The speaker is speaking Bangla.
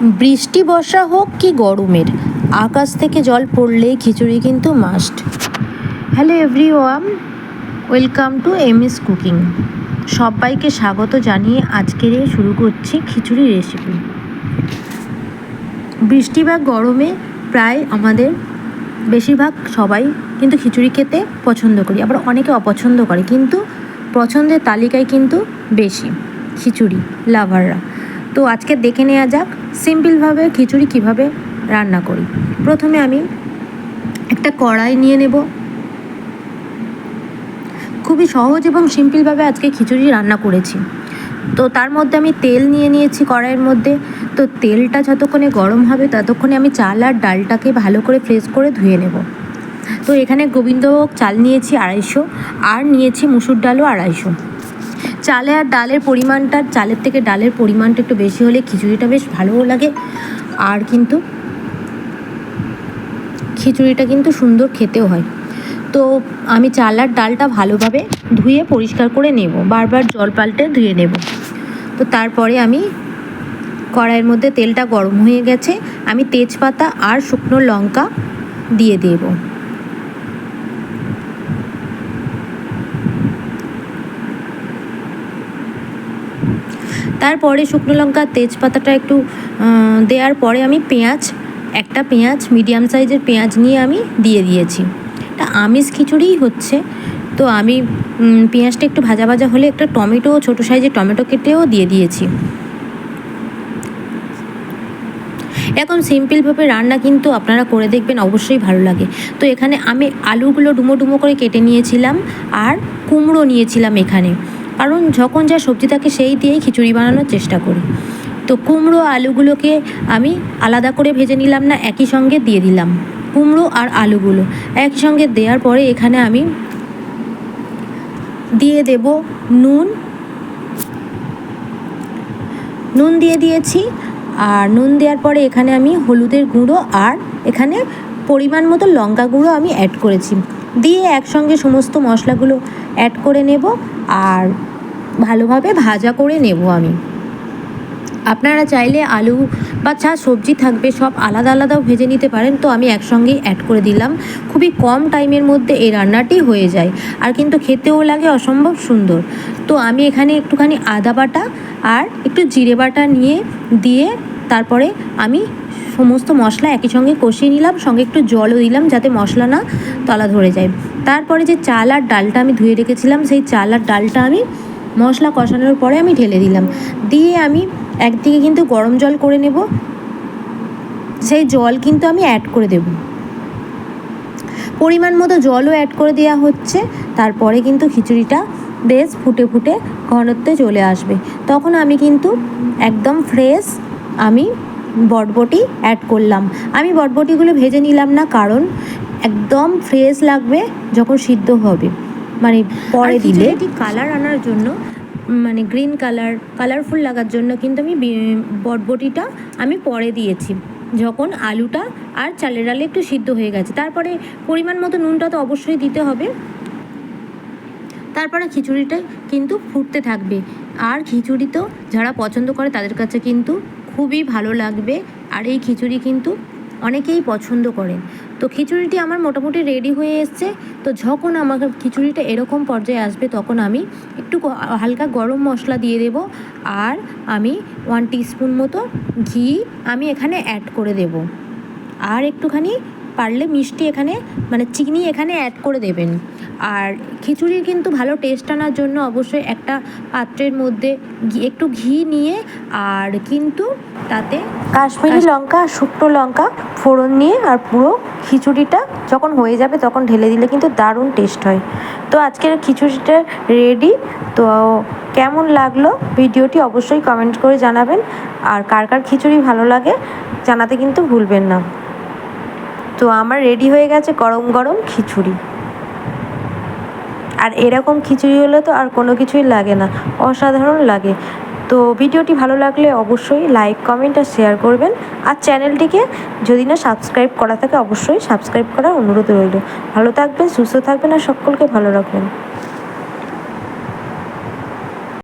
বৃষ্টি, বর্ষা হোক কি গরমের, আকাশ থেকে জল পড়লেই খিচুড়ি কিন্তু must hello every everyone welcome to M S cooking সবাইকে স্বাগত জানিয়ে আজকের শুরু করছি খিচুড়ি রেসিপি বৃষ্টি বা গরমে প্রায় আমাদের বেশিরভাগ সবাই কিন্তু খিচুড়ি খেতে পছন্দ করি, আবার অনেকে অপছন্দ করে, কিন্তু পছন্দের তালিকায় কিন্তু বেশি খিচুড়ি লাভাররা তো আজকে দেখে নেওয়া যাক সিম্পলভাবে খিচুড়ি কীভাবে রান্না করি। প্রথমে আমি একটা কড়াই নিয়ে নেব। খুবই সহজ এবং সিম্পলভাবে আজকে খিচুড়ি রান্না করেছি। তো তার মধ্যে আমি তেল নিয়ে নিয়েছি কড়াইয়ের মধ্যে। তো তেলটা যতক্ষণে গরম হবে ততক্ষণে আমি চাল আর ডালটাকে ভালো করে ফ্রেশ করে ধুয়ে নেব। তো এখানে গোবিন্দভোগ চাল নিয়েছি আড়াইশো আর নিয়েছি মুসুর ডালও আড়াইশো। চালে আর ডালের পরিমাণটা, চালের থেকে ডালের পরিমাণটা একটু বেশি হলে খিচুড়িটা বেশ ভালোও লাগে। আর কিন্তু খিচুড়িটা কিন্তু সুন্দর খেতেও হয়। তো আমি চাল আর ডালটা ভালোভাবে ধুয়ে পরিষ্কার করে নেব। বারবার জল পাল্টে ধুয়ে নেব। তো তারপরে আমি কড়াইয়ের মধ্যে তেলটা গরম হয়ে গেছে। আমি তেজপাতা আর শুকনো লঙ্কা দিয়ে দেব। তারপরে শুকনো লঙ্কা, তেজপাতাটা একটু দেওয়ার পরে আমি পেঁয়াজ, একটা পেঁয়াজ, মিডিয়াম সাইজের পেঁয়াজ নিয়ে আমি দিয়ে দিয়েছি। এটা আমিষ খিচুড়িই হচ্ছে। তো আমি পেঁয়াজটা একটু ভাজা ভাজা হলে একটা টমেটো ছোটো সাইজের টমেটো কেটেও দিয়ে দিয়েছি। এখন সিম্পলভাবে রান্না কিন্তু আপনারা করে দেখবেন, অবশ্যই ভালো লাগে। তো এখানে আমি আলুগুলো ডুমো ডুমো করে কেটে নিয়েছিলাম, আর কুমড়ো নিয়েছিলাম এখানে। কারণ যখন যা সবজি থাকে সেই দিয়েই খিচুড়ি বানানোর চেষ্টা করি। তো কুমড়ো আলুগুলোকে আমি আলাদা করে ভেজে নিলাম না, একই সঙ্গে দিয়ে দিলাম। কুমড়ো আর আলুগুলো একই সঙ্গে দেওয়ার পরে এখানে আমি দিয়ে দেব নুন। নুন দিয়ে দিয়েছি আর নুন দেওয়ার পরে এখানে আমি হলুদের গুঁড়ো আর এখানে পরিমাণ মতো লঙ্কা গুঁড়ো আমি অ্যাড করেছি। দিয়ে একসঙ্গে সমস্ত মশলাগুলো অ্যাড করে নেব আর ভালোভাবে ভাজা করে নেব আমি। আপনারা চাইলে আলু বা যা সবজি থাকবে সব আলাদা আলাদাও ভেজে নিতে পারেন। তো আমি একসঙ্গেই অ্যাড করে দিলাম। খুবই কম টাইমের মধ্যে এই রান্নাটি হয়ে যায়। আর কিন্তু খেতেও লাগে, অসম্ভব সুন্দর। তো আমি এখানে একটুখানি আদা বাটা আর একটু জিরে বাটা নিয়ে দিয়ে তারপরে আমি সমস্ত মশলা একই সঙ্গে কষিয়ে নিলাম। সঙ্গে একটু জলও দিলাম যাতে মশলা না তলা ধরে যায়। তারপরে যে চাল আর ডালটা আমি ধুয়ে রেখেছিলাম, সেই চাল আর ডালটা আমি মশলা কষানোর পরে আমি ঢেলে দিলাম। দিয়ে আমি একদিকে কিন্তু গরম জল করে নেব। সেই জল কিন্তু আমি অ্যাড করে দেব। পরিমাণ মতো জলও অ্যাড করে দেওয়া হচ্ছে। তারপরে কিন্তু খিচুড়িটা বেশ ফুটে ফুটে ঘনত্বে চলে আসবে। তখন আমি কিন্তু একদম ফ্রেশ আমি বটবটি অ্যাড করলাম। আমি বটবটিগুলো ভেজে নিলাম না, কারণ একদম ফ্রেশ লাগবে যখন সিদ্ধ হবে। মানে পরে দিলে। কালার আনার জন্য মানে গ্রিন কালার কালারফুল লাগার জন্য কিন্তু আমি বটবটিটা আমি পরে দিয়েছি। যখন আলুটা আর চালের ডালে একটু সিদ্ধ হয়ে গেছে। তারপরে পরিমাণ মতো নুনটা তো অবশ্যই দিতে হবে। তারপরে খিচুড়িটা কিন্তু ফুটতে থাকবে। আর খিচুড়ি তো যারা পছন্দ করে তাদের কাছে কিন্তু খুবই ভালো লাগবে। আর এই খিচুড়ি কিন্তু অনেকেই পছন্দ করেন। তো খিচুড়িটি আমার মোটামুটি রেডি হয়ে এসছে। তো যখন আমার খিচুড়িটা এরকম পর্যায়ে আসবে, তখন আমি একটু হালকা গরম মশলা দিয়ে দেব আর আমি ওয়ান টিস্পুন মতো ঘি আমি এখানে অ্যাড করে দেব। আর একটুখানি পারলে মিষ্টি এখানে মানে চিনি এখানে অ্যাড করে দেবেন। আর খিচুড়ির কিন্তু ভালো টেস্ট আনার জন্য অবশ্যই একটা পাত্রের মধ্যে একটু ঘি নিয়ে আর কিন্তু তাতে কাশ্মীরি লঙ্কা আর শুকনো লঙ্কা ফোড়ন নিয়ে আর পুরো খিচুড়িটা যখন হয়ে যাবে তখন ঢেলে দিলে কিন্তু দারুণ টেস্ট হয়। তো আজকের খিচুড়িটা রেডি তো কেমন লাগল ভিডিওটি অবশ্যই কমেন্ট করে জানাবেন। আর কার কার খিচুড়ি ভালো লাগে জানাতে কিন্তু ভুলবেন না। তো আমার রেডি হয়ে গেছে গরম গরম খিচুড়ি। আর এরকম খিচুড়ি হলে তো আর কোনো কিছুই লাগে না, অসাধারণ লাগে। তো ভিডিওটি ভালো লাগলে অবশ্যই লাইক কমেন্ট আর শেয়ার করবেন। আর চ্যানেলটিকে যদি না সাবস্ক্রাইব করা থাকে, অবশ্যই সাবস্ক্রাইব করার অনুরোধ রইল। ভালো থাকবেন, সুস্থ থাকবেন আর সকলকে ভালো রাখবেন।